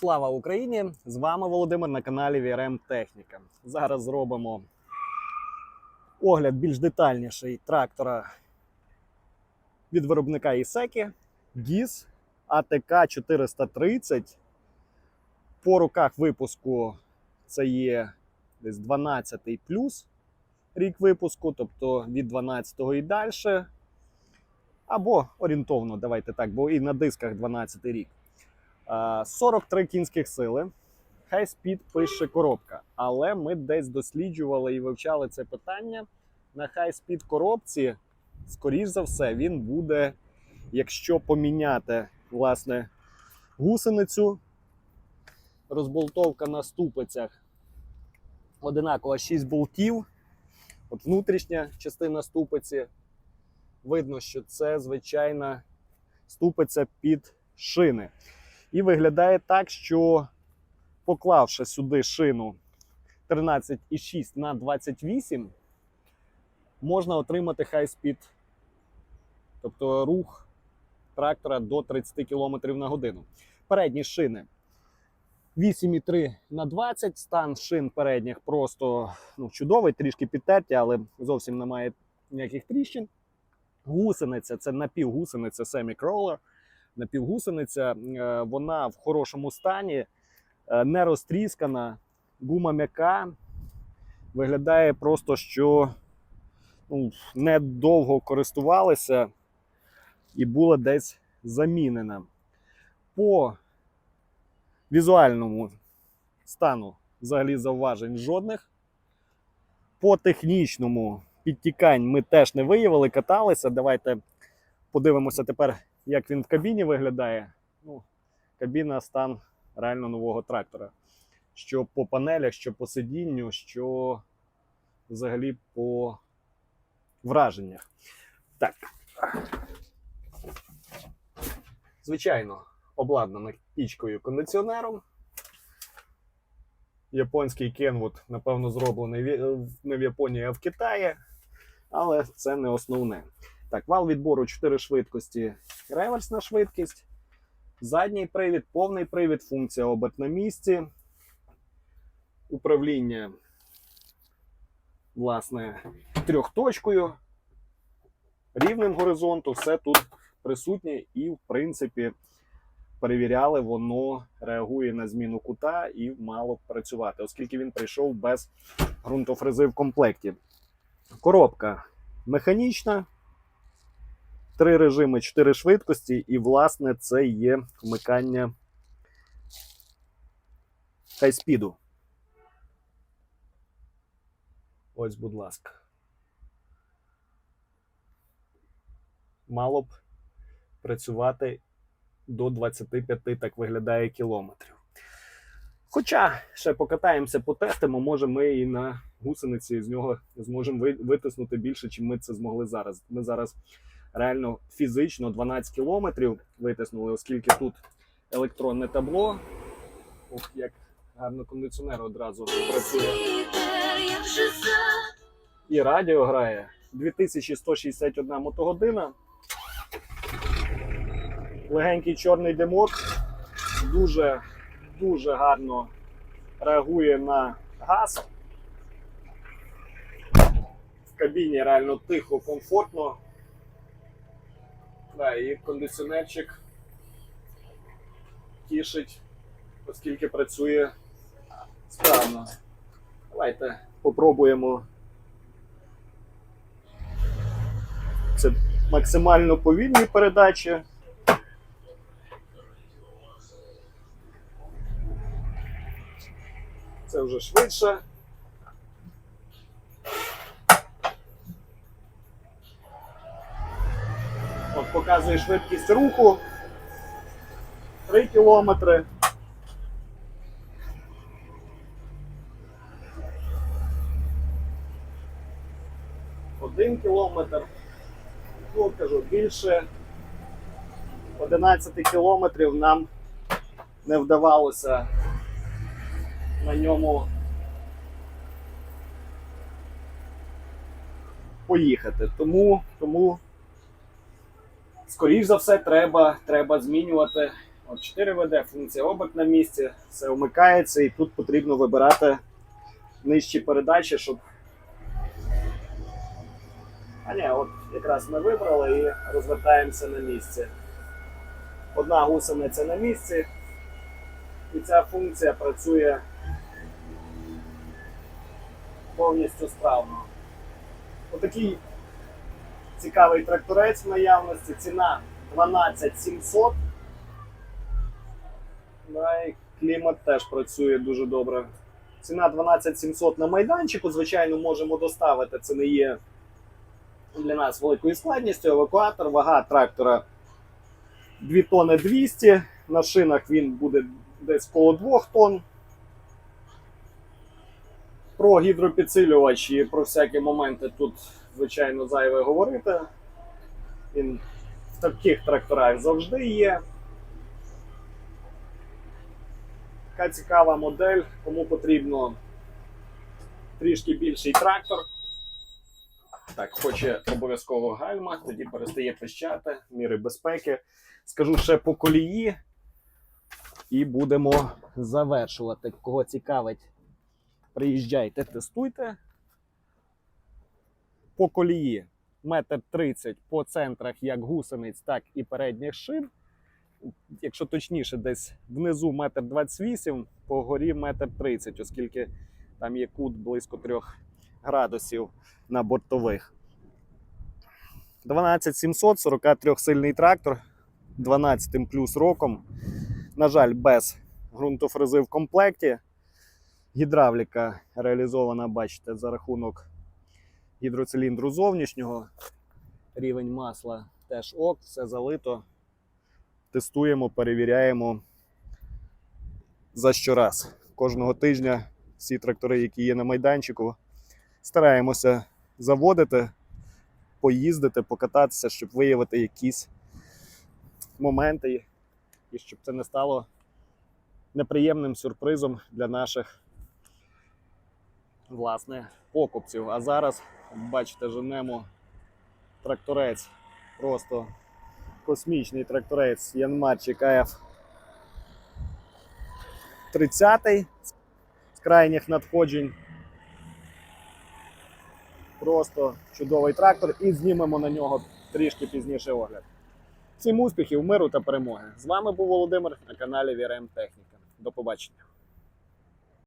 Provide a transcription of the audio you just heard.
Слава Україні! З вами Володимир на каналі VRM Техніка. Зараз зробимо огляд більш детальніший трактора від виробника Ісекі GIS ATK 430. По руках випуску це є десь 12 плюс рік випуску, тобто від 12 і далі. Або орієнтовно, давайте так, бо і на дисках 12 рік. А, 43 кінських сили. Хай спід пише коробка. Але ми десь досліджували і вивчали це питання. На хай спід коробці, скоріш за все, він буде, якщо поміняти власне гусеницю, розболтовка на ступицях. Одинаково 6 болтів. От внутрішня частина ступиці. Видно, що це звичайна ступиця під шини. І виглядає так, що поклавши сюди шину 13,6 на 28, можна отримати хай-спід, тобто рух трактора до 30 км на годину. Передні шини 8,3 на 20, стан шин передніх просто ну, чудовий, трішки підтерті, але зовсім немає ніяких тріщин. Гусениця це напівгусениця семі-кролер напівгусениця, е, вона в хорошому стані, е, не розтріскана, гума м'яка. Виглядає просто, що ну, недовго користувалися і була десь замінена. По візуальному стану взагалі зауважень жодних. По технічному підтікань ми теж не виявили, каталися. Давайте подивимося тепер як він в кабіні виглядає. Ну, Кабіна стан реально нового трактора. Що по панелях, що по сидінню, що взагалі по враженнях. Так. Звичайно, обладнана пічкою кондиціонером. Японський Kenwood, напевно, зроблений не в Японії, а в Китаї. Але це не основне. Так, вал відбору 4 швидкості, реверсна швидкість, задній привід, повний привід, функція оберт на місці, управління, власне, трьохточкою, рівнем горизонту, все тут присутнє і, в принципі, перевіряли, воно реагує на зміну кута і мало працювати, оскільки він прийшов без ґрунтофрези в комплекті. Коробка механічна. Три режими, чотири швидкості, і, власне, це є вмикання хай-спіду. Ось, будь ласка. Мало б працювати до 25, так виглядає кілометрів. Хоча ще покатаємося, потестимо, може ми і на гусениці з нього зможемо витиснути більше, чим ми це змогли зараз. Ми зараз реально фізично 12 кілометрів витиснули, оскільки тут електронне табло. Ох, як гарно кондиціонер одразу працює. І радіо грає 2161 мотогодина. Легенький чорний димок. Дуже, дуже гарно реагує на газ. В кабіні реально тихо, комфортно. Да, і кондиціонерчик тішить, оскільки працює справно. Давайте попробуємо. Це максимально повільні передачі. Це вже швидше. Показує швидкість руху 3 кілометри. Один кілометр. Ну, кажу, більше 11 кілометрів нам не вдавалося на ньому поїхати. Тому, тому скоріш за все, треба, треба змінювати От 4 веде, функція оберт на місці, все вмикається, і тут потрібно вибирати нижчі передачі, щоб. А ні, от якраз ми вибрали і розвертаємося на місці. Одна гусениця на місці, і ця функція працює повністю справно. Отакий цікавий тракторець в наявності. Ціна 12700. Да, і клімат теж працює дуже добре. Ціна 12700 на майданчику. Звичайно, можемо доставити. Це не є для нас великою складністю. Евакуатор, вага трактора 2 тонни 200. На шинах він буде десь коло 2 тонн. Про гідропідсилювач і про всякі моменти тут, звичайно, зайве говорити. Він в таких тракторах завжди є. Така цікава модель, кому потрібно трішки більший трактор. Так, хоче обов'язково гальма, тоді перестає пищати, міри безпеки. Скажу ще по колії. І будемо завершувати. Кого цікавить, приїжджайте, тестуйте. По колії метр 30 по центрах як гусениць, так і передніх шин. Якщо точніше, десь внизу метр 28, по горі метр 30, оскільки там є кут близько 3 градусів на бортових. 12700, 43 сильний трактор, 12 плюс роком. На жаль, без ґрунтофрези в комплекті. Гідравліка реалізована, бачите, за рахунок гідроциліндру зовнішнього. Рівень масла теж ок, все залито. Тестуємо, перевіряємо за щораз. Кожного тижня всі трактори, які є на майданчику, стараємося заводити, поїздити, покататися, щоб виявити якісь моменти, і щоб це не стало неприємним сюрпризом для наших власне покупців. А зараз, бачите, женемо тракторець. Просто космічний тракторець Янмарчі КФ 30 з крайніх надходжень. Просто чудовий трактор і знімемо на нього трішки пізніше огляд. Всім успіхів, миру та перемоги! З вами був Володимир на каналі VRM Техніка. До побачення.